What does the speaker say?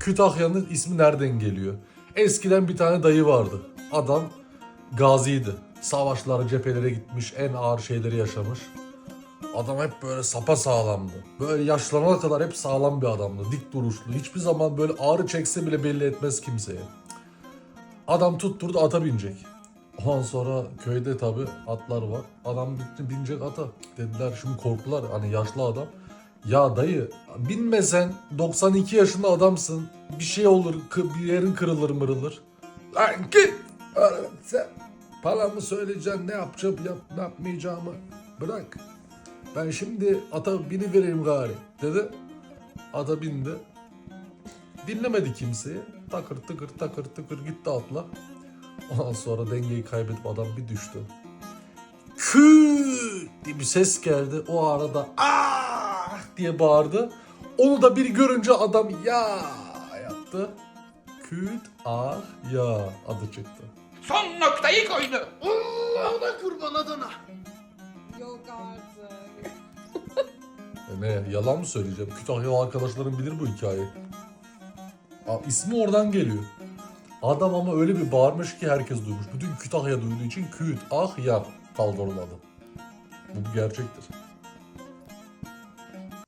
Kütahya'nın ismi nereden geliyor? Eskiden bir tane dayı vardı. Adam gaziydi. Savaşlara, cephelere gitmiş, en ağır şeyleri yaşamış. Adam hep böyle sapa sağlamdı. Böyle yaşlanana kadar hep sağlam bir adamdı. Dik duruşlu. Hiçbir zaman böyle ağrı çekse bile belli etmez kimseye. Adam tutturdu ata binecek. Ondan sonra köyde tabi atlar var. Adam bitti binecek ata. Dediler şimdi korktular hani yaşlı adam. Ya dayı binmesen 92 yaşında adamsın. Bir şey olur bir yerin kırılır mırılır. Lan git. Sen paramı söyleyeceksin ne yapacağım yap, ne yapmayacağımı bırak. Ben şimdi ata bini vereyim gari dedi. Ata bindi. Dinlemedi kimseyi. Takır tıkır takır tıkır gitti atla. Ondan sonra dengeyi kaybedip adam bir düştü. Kü diye bir ses geldi. O arada ah diye bağırdı. Onu da bir görünce adam ya yaptı. Küt ah ya adı çıktı. Son noktayı koydu. Allah'ına kurban adına. Yok artık. E ne yalan mı söyleyeceğim? Kütahyalı arkadaşlarım bilir bu hikayeyi. Aa, ismi oradan geliyor. Adam ama öyle bir bağırmış ki herkes duymuş. Bütün Kütahya duyduğu için Küt ah ya kaldırılmadı. Bu bir gerçektir.